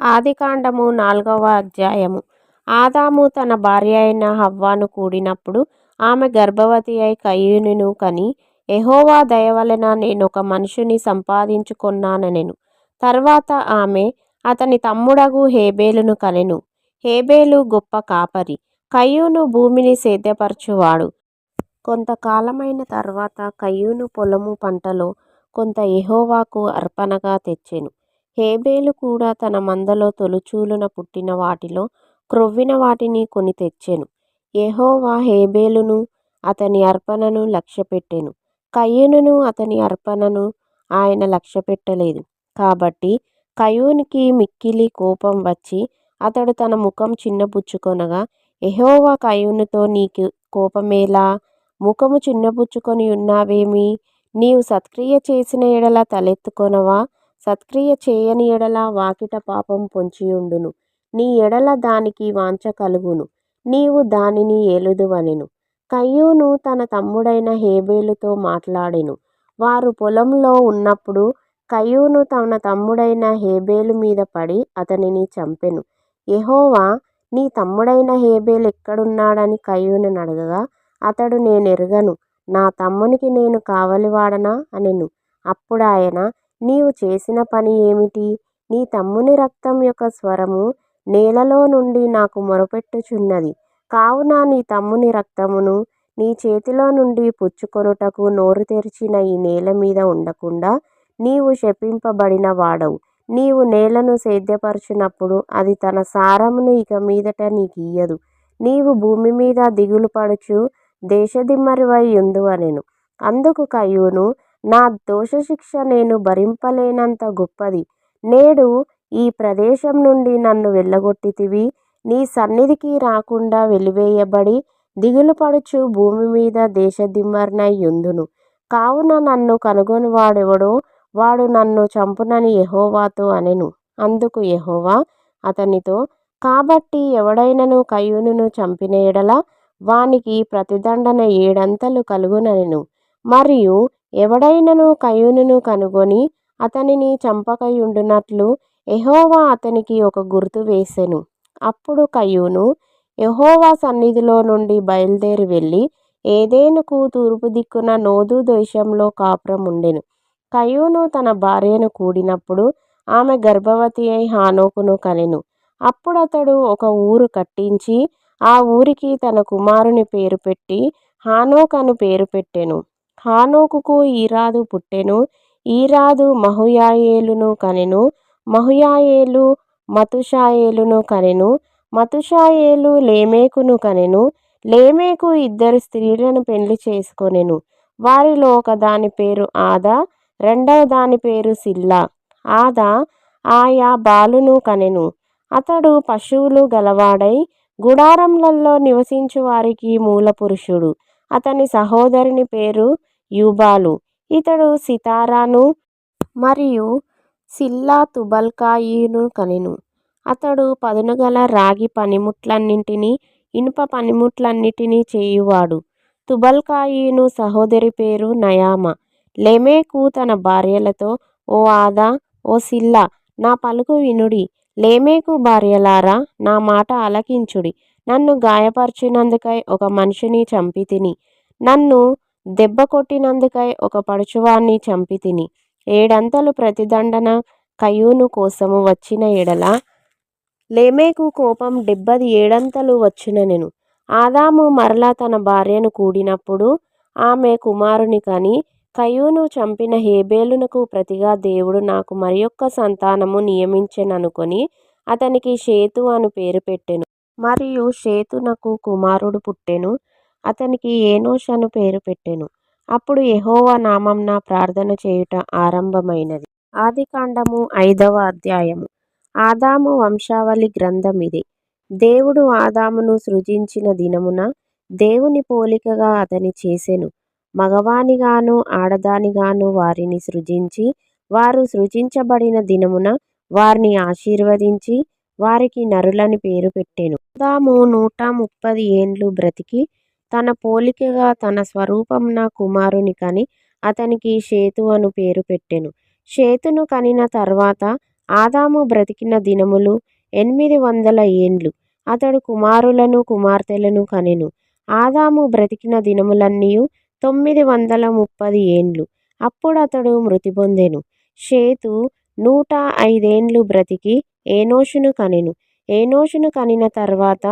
ఆదికాండము నాల్గవ అధ్యాయము. ఆదాము తన భార్య అయిన హవ్వాను కూడినప్పుడు ఆమె గర్భవతి అయి కయ్యూనిను కని ఎహోవా దయవలన ఒక మనుషుని సంపాదించుకున్నానెను తర్వాత ఆమె అతని తమ్ముడగు హేబేలును కనెను. హేబేలు గొప్ప కాపరి కయ్యూను భూమిని సేద్యపరచువాడు. కొంతకాలమైన తర్వాత కయ్యూను పొలము పంటలో కొంత ఎహోవాకు అర్పణగా తెచ్చెను. హేబేలు కూడా తన మందలో తొలుచూలున పుట్టిన వాటిలో క్రొవ్విన వాటిని కొని తెచ్చెను. యెహోవా హేబేలును అతని అర్పణను లక్ష్యపెట్టెను. కయీనును అతని అర్పణను ఆయన లక్ష్యపెట్టలేదు. కాబట్టి కయీనుకి మిక్కిలి కోపం వచ్చి అతడు తన ముఖం చిన్నబుచ్చుకొనగా ఎహోవా కయీనుతో నీకు కోపమేలా? ముఖము చిన్నబుచ్చుకొని ఉన్నావేమి? నీవు సత్క్రియ చేసిన ఎడల తలెత్తుకొనవా? సత్క్రియ చేయని ఎడల వాకిట పాపం పొంచియుండును. నీ ఎడల దానికి వాంఛ కలుగును. నీవు దానిని ఏలుదువనెను. కయ్యూను తన తమ్ముడైన హేబేలుతో మాట్లాడెను. వారు పొలంలో ఉన్నప్పుడు కయ్యూను తన తమ్ముడైన హేబేలు మీద పడి అతనిని చంపెను. ఎహోవా నీ తమ్ముడైన హేబేలు ఎక్కడున్నాడని కయీనునడగగా అతడు నేనెరుగను. నా తమ్మునికి నేను కావలివాడనా? అనెను. అప్పుడాయన నీవు చేసిన పని ఏమిటి? నీ తమ్ముని రక్తం యొక్క స్వరము నేలలో నుండి నాకు మొరపెట్టుచున్నది. కావున నీ తమ్ముని రక్తమును నీ చేతిలో నుండి పుచ్చుకొనుటకు నోరు తెరిచిన ఈ నేల మీద ఉండకుండా నీవు శపింపబడిన వాడవు. నీవు నేలను సేద్యపరచునప్పుడు అది తన సారమును ఇక మీదట నీకియ్యదు. నీవు భూమి మీద దిగులు పడుచు దేశదిమ్మరివై ఉందువనెను. అందుకు కయ్యూను నా దోషశిక్ష నేను భరింపలేనంత గొప్పది. నేడు ఈ ప్రదేశం నుండి నన్ను వెళ్ళగొట్టితివి. నీ సన్నిధికి రాకుండా వెలివేయబడి దిగులుపడుచు భూమి మీద దేశదిమ్మర్నై యుందును కావున నన్ను కనుగొనువాడెవడో వాడు నన్ను చంపునని యెహోవాతో అనెను. అందుకు ఎహోవా అతనితో కాబట్టి ఎవడైనను కయీనును చంపిన యెడల వానికి ప్రతిదండన ఏడంతలు కలుగుననెను. మరియు ఎవడైనను కయీనును కనుగొని అతనిని చంపకయుండునట్లు యెహోవా అతనికి ఒక గుర్తు వేసెను. అప్పుడు కయీను యెహోవా సన్నిధిలో నుండి బయలుదేరి వెళ్ళి ఏదేనుకు తూర్పు దిక్కున నోదు దేశంలో కాపురముండెను. కయూను తన భార్యను కూడినప్పుడు ఆమె గర్భవతి అయి హానోకును కనెను. అతడు ఒక ఊరు కట్టించి ఆ ఊరికి తన కుమారుని పేరు పెట్టి హానోకను అను పేరు పెట్టెను. హానోకుకు ఈరాదు పుట్టెను ఈరాదు మహుయాయేలును కనెను మహుయాయేలు మతుషాయేలును కనెను మతుషాయేలు లేమేకును కనెను లేమేకు ఇద్దరు స్త్రీలను పెండ్లి చేసుకొనెను. వారిలో ఒకదాని పేరు ఆదా రెండవ దాని పేరు సిల్లా. ఆదా ఆయా బాలును కనెను. అతడు పశువులు గలవాడై గుడారములలో నివసించు వారికి మూలపురుషుడు. అతని సహోదరుని పేరు యూబాలు. ఇతడు సితారాను మరియు సిల్లా తుబల్కాయిను కనెను. అతడు పదునుగల రాగి పనిముట్లన్నింటినీ ఇనుప పనిముట్లన్నిటినీ చేయువాడు. తుబల్కాయిను సహోదరి పేరు నయామా. లెమేకు తన భార్యలతో ఓ ఆదా ఓ సిల్లా నా పలుకు వినుడి. లేమేకు భార్యలారా నా మాట ఆలకించుడి. నన్ను గాయపరిచినందుకై ఒక మనిషిని చంపితిని. నన్ను దెబ్బ కొట్టినందుకై ఒక పడుచువాణ్ణి చంపితిని ఏడంతలు ప్రతిదండన కయూను కోసము వచ్చిన ఎడల లేమేకు కోపం డెబ్బది ఏడంతలు వచ్చిన నేను. ఆదాము మరల తన భార్యను కూడినప్పుడు ఆమె కుమారుని కని కయూను చంపిన హేబేలునకు ప్రతిగా దేవుడు నాకు మరియొక్క సంతానము నియమించెననుకొని అతనికి షేతు అను పేరు పెట్టెను. మరియు షేతునకు కుమారుడు పుట్టెను. అతనికి ఏనోష్ అను పేరు పెట్టెను. అప్పుడు యెహోవా నామంన ప్రార్థన చేయుట ఆరంభమైనది. ఆదికాండము ఐదవ అధ్యాయము. ఆదాము వంశావళి గ్రంథం ఇది దేవుడు ఆదామును సృజించిన దినమున దేవుని పోలికగా అతని చేసెను. మగవానిగాను ఆడదానిగాను వారిని సృజించి వారు సృజించబడిన దినమున వారిని ఆశీర్వదించి వారికి నరులని పేరు పెట్టెను. ఆదాము నూట ముప్పది ఏండ్లు బ్రతికి తన పోలికగా తన స్వరూపమున కుమారుని కని అతనికి షేతు అను పేరు పెట్టెను. షేతును కనిన తర్వాత ఆదాము బ్రతికిన దినములు ఎనిమిది వందల ఏండ్లు. అతడు కుమారులను కుమార్తెలను కనెను. ఆదాము బ్రతికిన దినములన్నీయు తొమ్మిది వందల ముప్పది ఏండ్లు. అప్పుడు అతడు మృతి పొందెను. షేతు నూట ఐదేండ్లు బ్రతికి ఏనోషును కనెను. ఏనోషును కనిన తర్వాత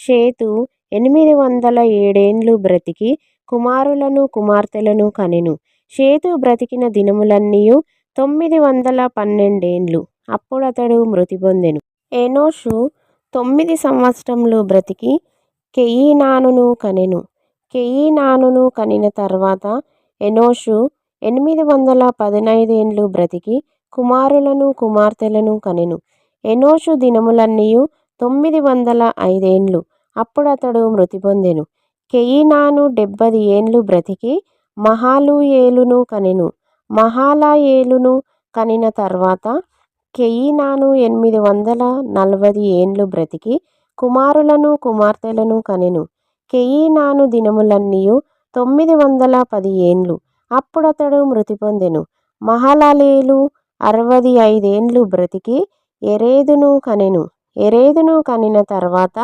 షేతు ఎనిమిది వందల ఏడేండ్లు బ్రతికి కుమారులను కుమార్తెలను కనెను. షేతు బ్రతికిన దినములన్నీయు తొమ్మిది వందల పన్నెండేండ్లు. అప్పుడతడు మృతి పొందెను. ఎనోషు తొమ్మిది సంవత్సరములు బ్రతికి కెయీనానును కనెను. కెయీనానును కనిన తర్వాత ఎనోషు ఎనిమిది వందల పదినైదేండ్లు బ్రతికి కుమారులను కుమార్తెలను కనెను. ఎనోషు దినములన్నీయు తొమ్మిది వందల ఐదేండ్లు. అప్పుడతడు మృతి పొందెను. కెయినాను డెబ్బది ఏండ్లు బ్రతికి మహాలుయేలును కనెను. మహాలయేలును కనిన తర్వాత కెయినాను ఎనిమిది వందల నలభది ఏండ్లు బ్రతికి కుమారులను కుమార్తెలను కనెను. కెయినాను దినములన్నీయు తొమ్మిది వందల పది ఏండ్లు. అప్పుడతడు మృతి పొందెను. మహలలేలు అరవది ఐదేండ్లు బ్రతికి ఎరేదును కనెను. ఎరేదును కనిన తర్వాత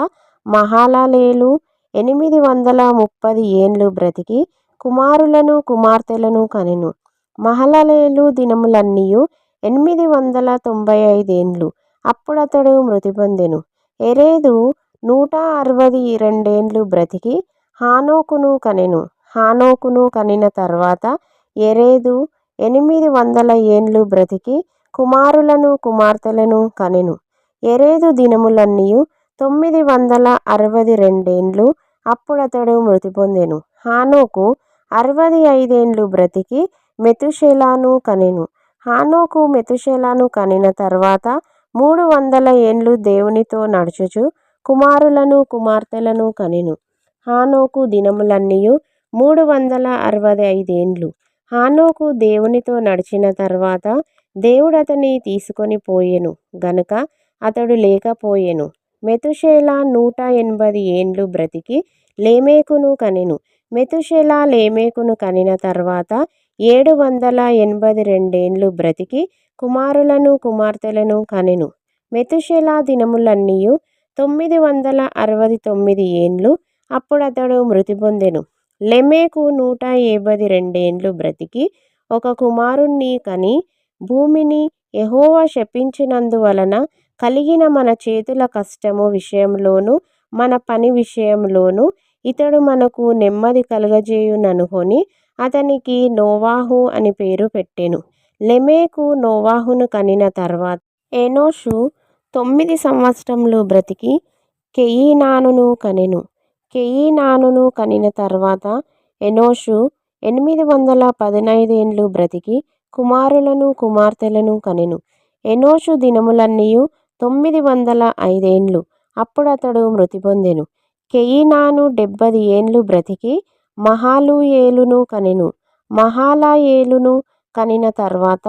మహాలలేలు ఎనిమిది వందల ముప్పది ఏండ్లు బ్రతికి కుమారులను కుమార్తెలను కనెను. మహలలేలు దినములన్నీయు ఎనిమిది వందల తొంభై ఐదేండ్లు అప్పుడతడు మృతి పొందెను. ఎరేదు నూట అరవది రెండేండ్లు బ్రతికి హానోకును కనెను. హానోకును కనిన తర్వాత ఎరేదు ఎనిమిది వందల ఏండ్లు బ్రతికి కుమారులను కుమార్తెలను కనెను. ఎరేదు దినములన్నీయు తొమ్మిది వందల అరవై రెండేండ్లు అప్పుడతడు మృతి పొందెను. హానోకు అరవది ఐదేండ్లు బ్రతికి మెతుషెలాను కనెను. హానోకు మెతుషెలాను కనిన తర్వాత మూడు వందల ఏండ్లు దేవునితో నడుచుచు కుమారులను కుమార్తెలను కనెను. హానోకు దినములన్నీయు మూడు వందల అరవై ఐదేండ్లు. హానోకు దేవునితో నడిచిన తర్వాత దేవుడతని తీసుకొని పోయెను. గనుక అతడు లేకపోయెను. మెతుషేలా నూట ఎనభది ఏండ్లు బ్రతికి లేమేకును కనెను. మెతుషేలా లేమేకును కనిన తర్వాత ఏడు వందల ఎనభై రెండేండ్లు బ్రతికి కుమారులను కుమార్తెలను కనెను. మెతుషేలా దినములన్నీయు తొమ్మిది వందల అరవై తొమ్మిది ఏండ్లు అప్పుడతడు మృతి పొందెను. లెమేకు నూట యాభై రెండేండ్లు బ్రతికి ఒక కుమారుణ్ణి కని భూమిని యెహోవా శపించినందువలన కలిగిన మన చేతుల కష్టము విషయంలోను మన పని విషయంలోను ఇతడు మనకు నెమ్మది కలుగజేయుననుకొని అతనికి నోవాహు అని పేరు పెట్టెను. లెమేకు నోవాహును కనిన తర్వాత ఎనోషు తొమ్మిది సంవత్సరంలో బ్రతికి కెయీనానును కనెను. కెయీనానును కనిన తర్వాత ఎనోషు ఎనిమిది వందల పదినైదేండ్లు బ్రతికి కుమారులను కుమార్తెలను కనెను. ఎనోషు దినములన్నీయు తొమ్మిది వందల ఐదేండ్లు. అప్పుడతడు మృతి పొందెను. కెయినాను డెబ్బది ఏండ్లు బ్రతికి మహాలూయేలును కనెను. మహాలయేలును కనిన తర్వాత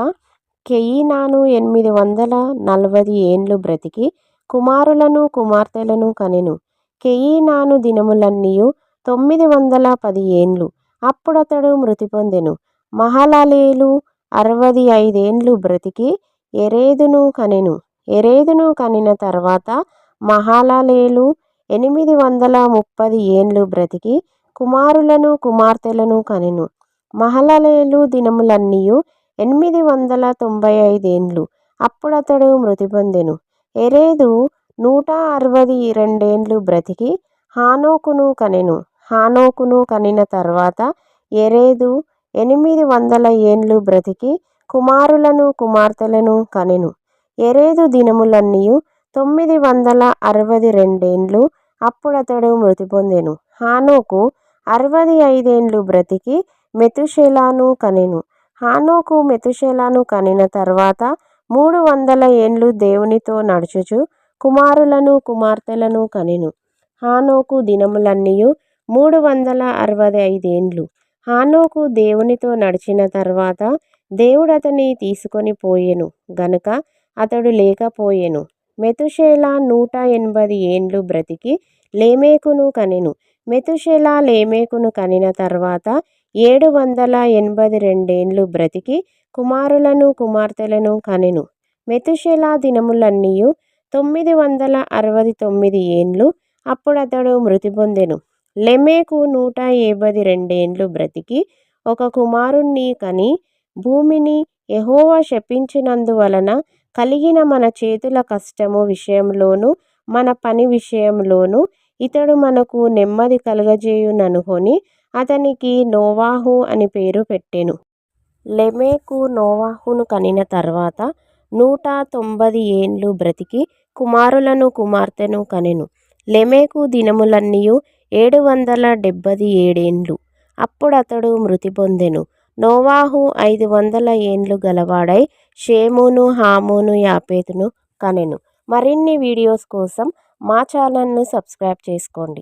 కెయినాను ఎనిమిది వందల నలభది ఏండ్లు బ్రతికి కుమారులను కుమార్తెలను కనెను. కెయినాను దినములన్నీయు తొమ్మిది వందల పది ఏండ్లు. అప్పుడతడు మృతి పొందెను. మహలలేలు అరవది ఐదేండ్లు బ్రతికి ఎరేదును కనెను. ఎరేదును కనిన తర్వాత మహాలలేలు ఎనిమిది వందల ముప్పది ఏండ్లు బ్రతికి కుమారులను కుమార్తెలను కనెను. మహలలేలు దినములన్నీయు ఎనిమిది వందల తొంభై ఐదేండ్లు అప్పుడతడు మృతి పొందెను. ఎరేదు నూట అరవది రెండేండ్లు బ్రతికి హానోకును కనెను. హానోకును కనిన తర్వాత ఎరేదు ఎనిమిది వందల ఏండ్లు బ్రతికి కుమారులను కుమార్తెలను కనెను. ఎరేదు దినములన్నీయు తొమ్మిది వందల అరవది రెండేండ్లు అప్పుడతడు మృతి పొందెను. హానోకు అరవది ఐదేండ్లు బ్రతికి మెతుషెలాను కనెను. హానోకు మెతుషెలాను కనిన తర్వాత మూడు వందల ఏండ్లు దేవునితో నడుచుచు కుమారులను కుమార్తెలను కనెను. హానోకు దినములన్నీయు మూడు వందల అరవై ఐదేండ్లు. హానోకు దేవునితో నడిచిన తర్వాత దేవుడతని తీసుకొని పోయెను. గనుక అతడు లేకపోయెను. మెతుషేలా నూట ఎనభది ఏండ్లు బ్రతికి లేమేకును కనెను. మెతుషేలా లేమేకును కనిన తర్వాత ఏడు వందల ఎనభై రెండేండ్లు బ్రతికి కుమారులను కుమార్తెలను కనెను. మెతుషేలా దినములన్నీయు తొమ్మిది వందల అరవై తొమ్మిది ఏండ్లు అప్పుడతడు మృతి పొందెను. లెమేకు నూట యాభై రెండేండ్లు బ్రతికి ఒక కుమారుణ్ణి కని భూమిని యెహోవా శపించినందువలన కలిగిన మన చేతుల కష్టము విషయంలోనూ మన పని విషయంలోనూ ఇతడు మనకు నెమ్మది కలుగజేయుననుకొని అతనికి నోవాహు అని పేరు పెట్టెను. లెమేకు నోవాహును కనిన తర్వాత నూట తొంభై ఏండ్లు బ్రతికి కుమారులను కుమార్తెను కనెను. లెమేకు దినములన్నీయు ఏడు వందల డెబ్బది ఏడేండ్లు అప్పుడతడు మృతి పొందెను. నోవాహు ఐదు వందల ఏండ్లు గలవాడై షేమును హామును యాపేతును కనెను. మరిన్ని వీడియోస్ కోసం మా ఛానల్ను సబ్స్క్రైబ్ చేసుకోండి.